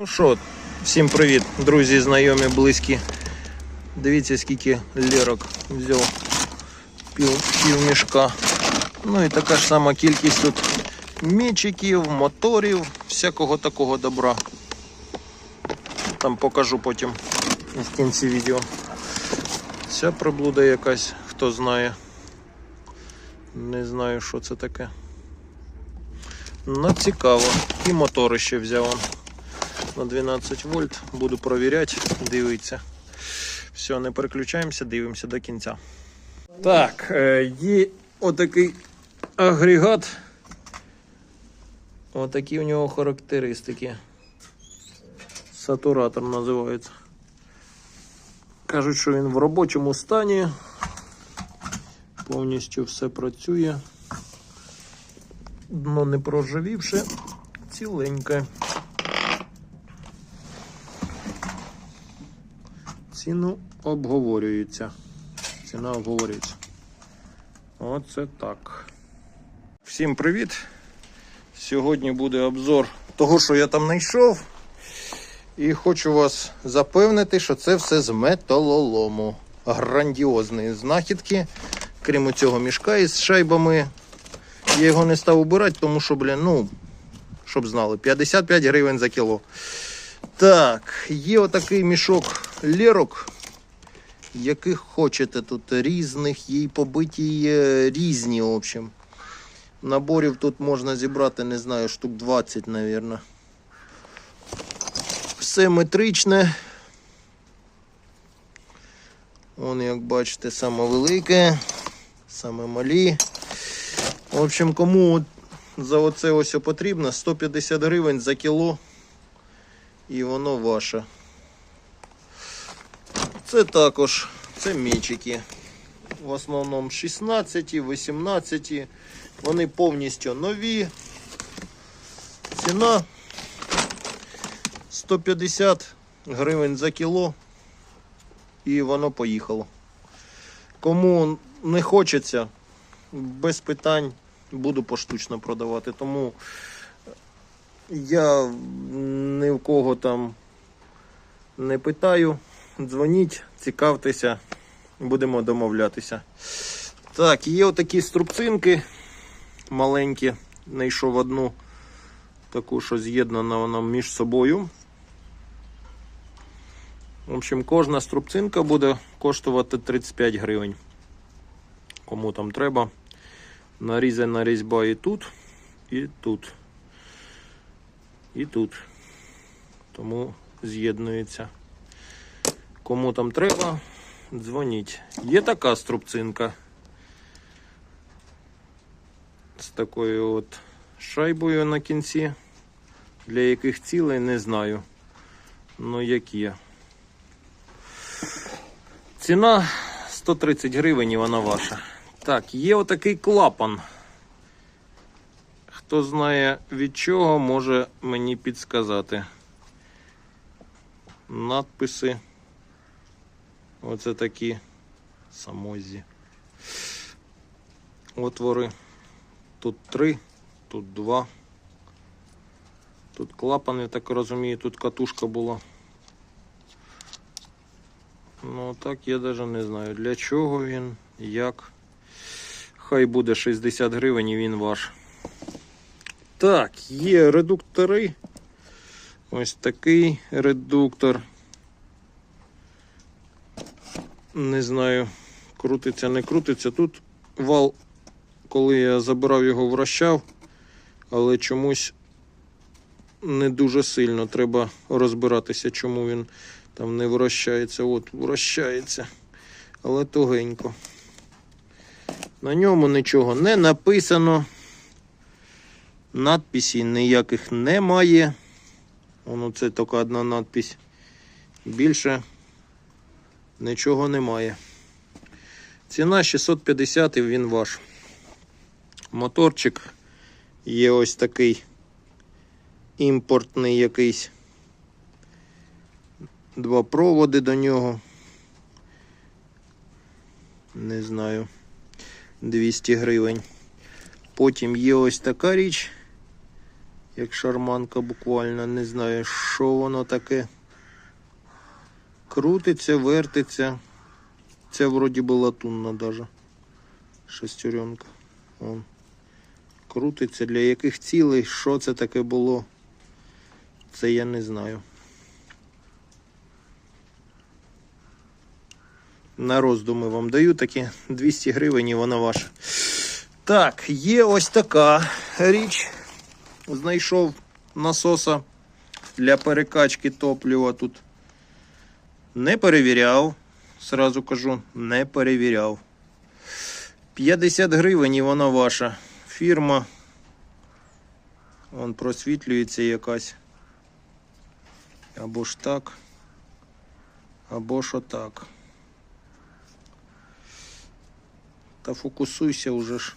Ну що, всім привіт, друзі, знайомі, близькі. Дивіться, скільки лірок взяв пів, пів мішка. Ну і така ж сама кількість тут мічиків, моторів, всякого такого добра. Там покажу потім в кінці відео. Ця приблуда якась, хто знає. Не знаю, що це таке. Ну, цікаво. І мотори ще взяв. На 12 вольт. Буду провіряти, дивитися. Все, не переключаємося, дивимося до кінця. Так, е, є отакий агрегат. Отакі у нього характеристики. Сатуратор називається. Кажуть, що він в робочому стані. Повністю все працює. Дно не проржавівше, ціленьке. Ціну обговорюється. Ціна обговорюється. Оце так. Всім привіт! Сьогодні буде обзор того, що я там знайшов. І хочу вас запевнити, що це все з металолому. Грандіозні знахідки. Крім цього мішка із шайбами. Я його не став убирати, тому що, блін, ну, щоб знали, 55 гривень за кіло. Так, є отакий мішок лірок, яких хочете тут різних, є й побиті є різні, в общем. Наборів тут можна зібрати, не знаю, штук 20, мабуть. Все метричне. Вон, як бачите, саме велике, саме малі. В общем, кому за оце ось потрібно 150 гривень за кіло і воно ваше. Це також це мічики. В основному 16, 18. Вони повністю нові. Ціна 150 гривень за кіло. І воно поїхало. Кому не хочеться, без питань буду поштучно продавати. Тому я ні в кого там не питаю. Дзвоніть, цікавтеся, будемо домовлятися. Так, є отакі струбцинки маленькі. Знайшов одну таку, що з'єднана вона між собою. В общем, кожна струбцинка буде коштувати 35 гривень. Кому там треба. Нарізана різьба і тут, і тут і тут. Тому з'єднується. Кому там треба, дзвоніть. Є така струбцинка з такою от шайбою на кінці. Для яких цілей не знаю. Ну які. Ціна 130 гривень і вона ваша. Так, є отакий клапан. Хто знає від чого, може мені підсказати. Надписи. Оце такі самозі. Отвори. Тут три, тут два. Тут клапан, я так розумію, тут катушка була. Ну так я навіть не знаю для чого він, як. Хай буде 60 гривень і він ваш. Так, є редуктори. Ось такий редуктор. Не знаю, крутиться, не крутиться. Тут вал, коли я забирав його, вращав, але чомусь не дуже сильно. Треба розбиратися, чому він там не вращається. От, вращається, але тугенько. На ньому нічого не написано. Надписі ніяких немає. Воно це тільки одна надпись. Більше нічого немає. Ціна 650 і він ваш. Моторчик є ось такий імпортний якийсь. Два проводи до нього. Не знаю. 200 гривень. Потім є ось така річ. Як шарманка буквально, не знаю, що воно таке. Крутиться, вертиться. Це вроді би латунна даже. Шестеренка. Вон. Крутиться. Для яких цілей, що це таке було? Це я не знаю. На роздуми вам даю такі 200 гривень і вона ваша. Так, є ось така річ. Знайшов насоса для перекачки топлива тут. Не перевіряв. Сразу кажу, не перевіряв. 50 гривень і вона ваша. Фірма. Вон просвітлюється якась. Або ж так. Або ж отак. Та фокусуйся уже ж.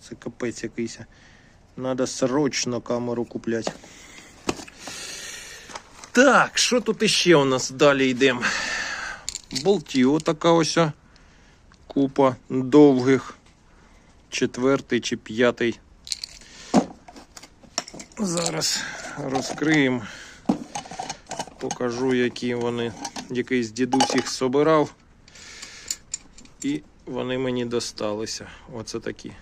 Це капець якийсь. Надо срочно камеру купляти. Так, що тут іще у нас далі йдемо? Болтів така ось купа довгих. Четвертий чи п'ятий. Зараз розкриємо. Покажу, які вони. Якийсь дідусь їх собирав. І вони мені досталися. Оце такі.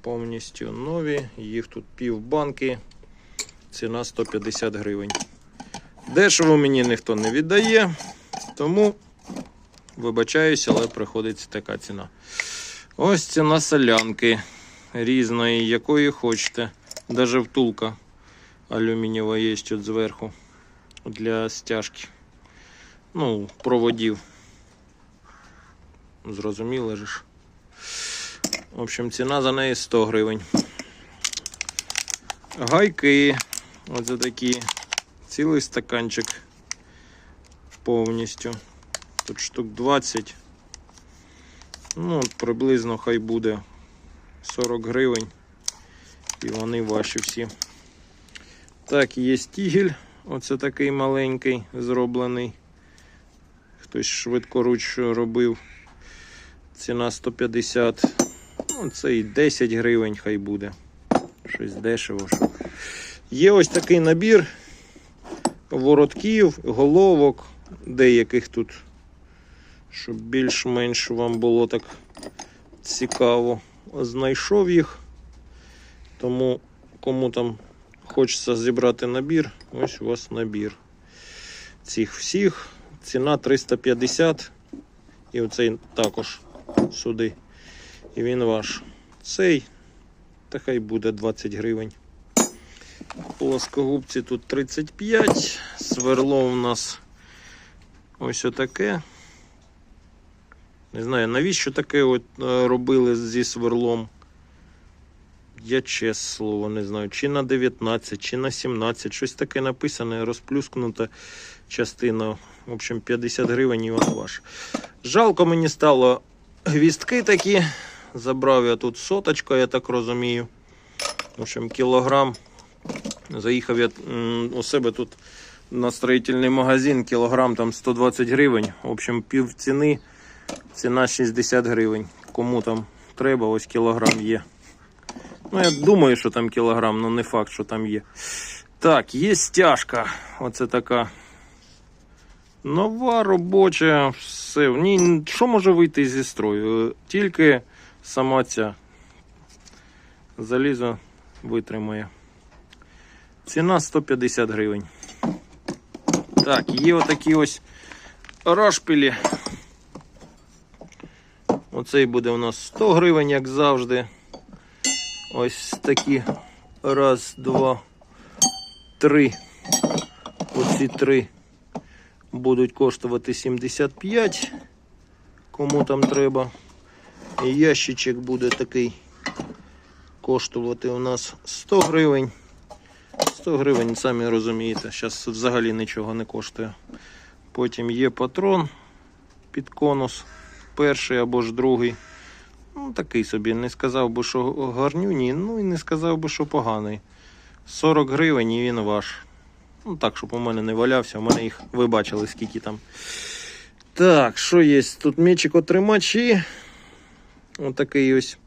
Повністю нові. Їх тут пів банки. Ціна 150 гривень. Дешево мені ніхто не віддає, тому вибачаюся, але приходиться така ціна. Ось ціна солянки різної, якої хочете. Даже втулка алюмінієва є тут зверху для стяжки. Ну, проводів. Зрозуміло ж. В общем, ціна за неї 100 гривень. Гайки. Оце такі. Цілий стаканчик повністю. Тут штук 20. Ну, приблизно хай буде 40 гривень. І вони ваші всі. Так, є стігель. Оце такий маленький, зроблений. Хтось швидкоруч робив. Ціна 150. Ну, це і 10 гривень хай буде. Щось дешево. Є ось такий набір воротків, головок, деяких тут, щоб більш-менш вам було так цікаво. Знайшов їх. Тому кому там хочеться зібрати набір, ось у вас набір. Цих всіх. Ціна 350. І оцей також сюди. І він ваш. Цей, та хай буде 20 гривень. Плоскогубці тут 35. Сверло у нас ось отаке. Не знаю, навіщо таке от е, робили зі сверлом. Я чесне слово не знаю. Чи на 19, чи на 17. Щось таке написане, розплюскнута частина. В общем, 50 гривень і вона ваша. Жалко мені стало гвістки такі. Забрав я тут соточка, я так розумію. В общем, кілограм. Заїхав я у себе тут на строїтельний магазин, кілограм там 120 гривень. В общем, пів ціни, ціна 60 гривень. Кому там треба, ось кілограм є. Ну, я думаю, що там кілограм, але не факт, що там є. Так, є стяжка. Оце така нова робоча. Все. Ні, що може вийти зі строю? Тільки сама ця залізо витримає. Ціна 150 гривень. Так, є отакі ось рашпілі. Оцей буде у нас 100 гривень, як завжди. Ось такі. Раз, два, три. Оці три будуть коштувати 75. Кому там треба. І ящичок буде такий коштувати у нас 100 гривень. 100 гривень, самі розумієте, зараз взагалі нічого не коштує. Потім є патрон під конус, перший або ж другий. Ну, такий собі. Не сказав би, що гарнюній, ну і не сказав би, що поганий. 40 гривень і він ваш. Ну так, щоб у мене не валявся, у мене їх ви бачили, скільки там. Так, що є? Тут мечик отримачі. Отакий ось.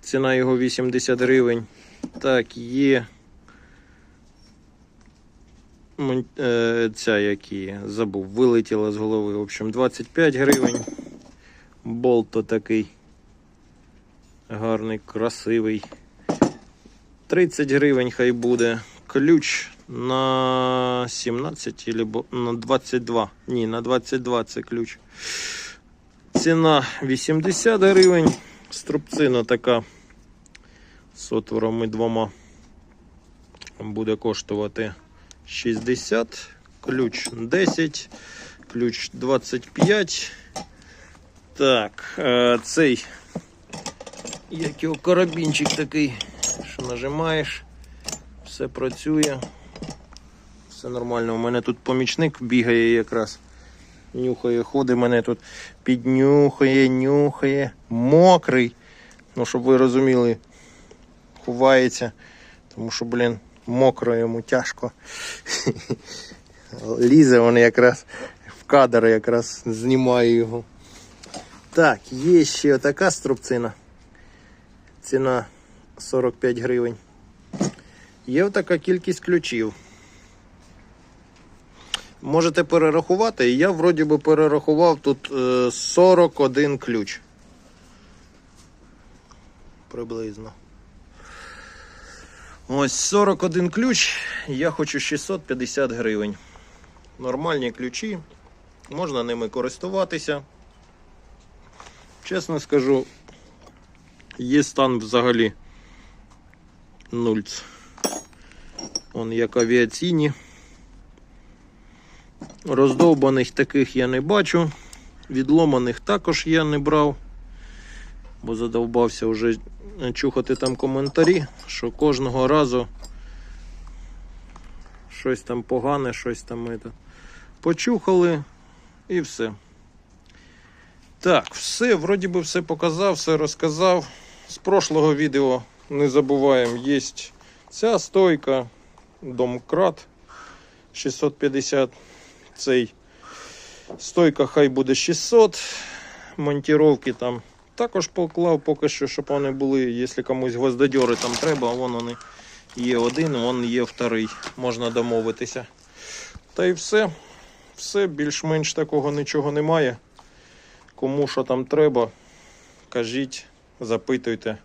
Ціна його 80 гривень. Так, є. Е, Ця які забув, вилетіла з голови. В общем, 25 гривень. Болт то такий гарний, красивий. 30 гривень хай буде. Ключ на 17 або на 22. Ні, на 22 це ключ. Ціна 80 гривень. Струбцина така з отворами двома буде коштувати 60, ключ 10, ключ 25. Так, е, цей як його карабінчик такий, що нажимаєш, все працює. Все нормально. У мене тут помічник бігає якраз. Нюхає, ходить мене тут піднюхає, нюхає, мокрий. Ну, щоб ви розуміли, ховається. Тому що, блін, мокро йому тяжко. Лізе він якраз в кадр якраз знімає його. Так, є ще така струбцина. Ціна 45 гривень. Є така кількість ключів. Можете перерахувати. Я вроді би перерахував тут е, 41 ключ. Приблизно. Ось 41 ключ. Я хочу 650 гривень. Нормальні ключі. Можна ними користуватися. Чесно скажу, є стан взагалі нульц. Он як авіаційні. Роздовбаних таких я не бачу. Відломаних також я не брав. Бо задовбався вже чухати там коментарі, що кожного разу щось там погане, щось там это. почухали і все. Так, все, вроді би все показав, все розказав. З прошлого відео не забуваємо, є ця стойка, домкрат 650. Цей стойка хай буде 600. Монтіровки там також поклав поки що, щоб вони були. Якщо комусь гвоздодьори там треба, вон вони є один, вон є вторий. Можна домовитися. Та й все. Все, більш-менш такого нічого немає. Кому що там треба, кажіть, запитуйте.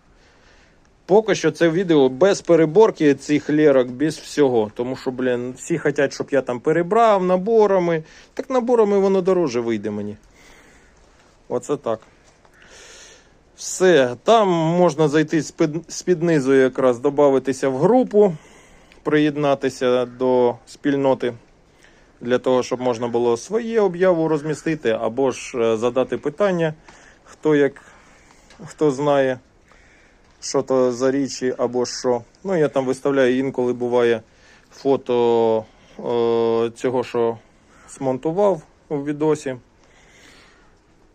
Поки що це відео без переборки цих лерок, без всього. Тому що, блін, всі хочуть, щоб я там перебрав наборами. Так наборами воно дороже вийде мені. Оце так. Все, там можна зайти з-під, з-під низу якраз додатися в групу, приєднатися до спільноти для того, щоб можна було своє об'яву розмістити, або ж е, задати питання, хто як хто знає, що то за річі, або що. Ну, я там виставляю інколи буває фото е, цього, що смонтував у відосі.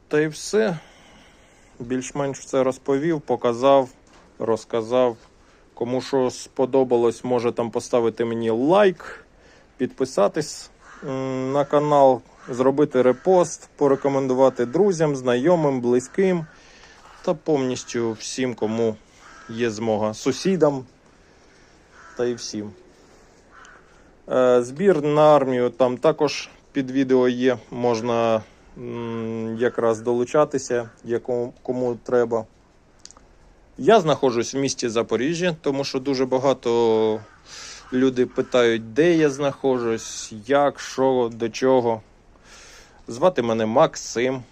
Та й все. Більш-менш все розповів, показав, розказав. Кому що сподобалось, може там поставити мені лайк, підписатись на канал, зробити репост, порекомендувати друзям, знайомим, близьким та повністю всім, кому є змога, сусідам та й всім. Е, Збір на армію там також під відео є. Можна якраз долучатися, якому кому треба. Я знаходжусь в місті Запоріжжя, тому що дуже багато люди питають, де я знаходжусь, як, що, до чого. Звати мене Максим.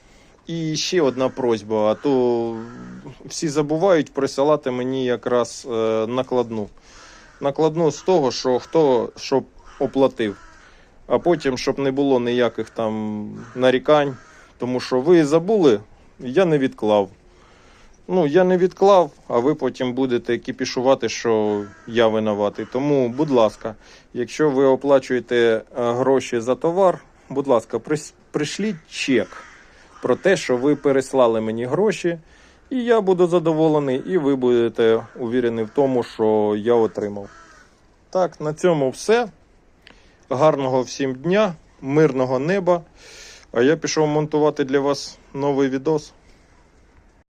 І ще одна просьба, а то всі забувають присилати мені якраз е, накладну. Накладну з того, що хто що оплатив. А потім, щоб не було ніяких там нарікань, тому що ви забули, я не відклав. Ну, я не відклав, а ви потім будете кіпішувати, що я винуватий. Тому, будь ласка, якщо ви оплачуєте е, гроші за товар, будь ласка, пришліть чек про те, що ви переслали мені гроші, і я буду задоволений, і ви будете увірені в тому, що я отримав. Так, на цьому все. Гарного всім дня, мирного неба. А я пішов монтувати для вас новий відос.